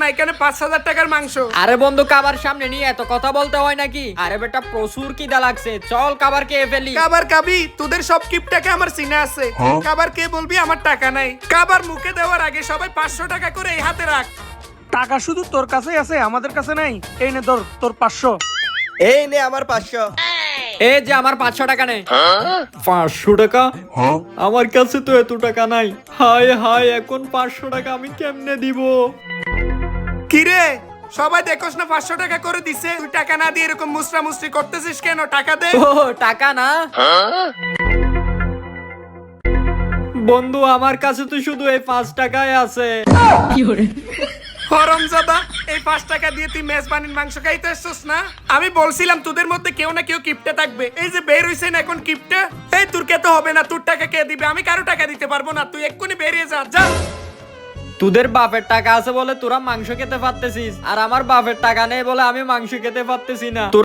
না এখানে পাঁচ হাজার টাকার মাংস। আরে বন্ধু কাবার সামনে নিয়ে এত কথা বলতে হয় নাকি? আরে বেটা প্রচুর কিদা লাগছে। চল কাবার খেয়ে ফেলি। কাবার কাবি তোদের সব কিপটাকে আমার সিনে আছে। কাবার কে বলবি আমার টাকা নাই। কাবার মুখে দেওয়ার আগে সবাই পাঁচশো টাকা করে এই হাতে রাখ। টাকা শুধু তোর কাছেই আছে আমাদের কাছে নাই। এই নে ধর তোর পাঁচশো। এই নে আমার পাঁচশো। এ যে আমার পাঁচশো টাকা নেই পাঁচশো টাকা? আমার কাছে তো এত টাকা নাই। হায় হায় এখন পাঁচশো টাকা আমি কেমনে দিব? কিরে? সবাই দেখোস না পাঁচশো টাকা করে দিছে। তুই টাকা না দিয়ে এরকম মুসরা মুসরি করতেছিস কেন? টাকা দে। ও টাকা না। বন্ধু আমার কাছে তো শুধু এই পাঁচ টাকাই আছে। হরমজাদা এই পাঁচ টাকা দিয়ে তুই মেজবানির মাংস খাইতে আসছিস না? আমি বলছিলাম তোদের মধ্যে কেউ না কেউ কিপটে থাকবে। এই যে বের হইছে না এখন কিপটে? এই তোর কে তো হবে না তোর টাকা কে দিবে? আমি কারও টাকা দিতে পারব না। তুই এক্ষুনি বেরিয়ে যা যা। তোদের বাপের টাকা আছে বলে তোরা মাংস খেতে পারতেছিস, আর আমার বাপের টাকা নেই বলে আমি মাংস খেতে পারতেছি না।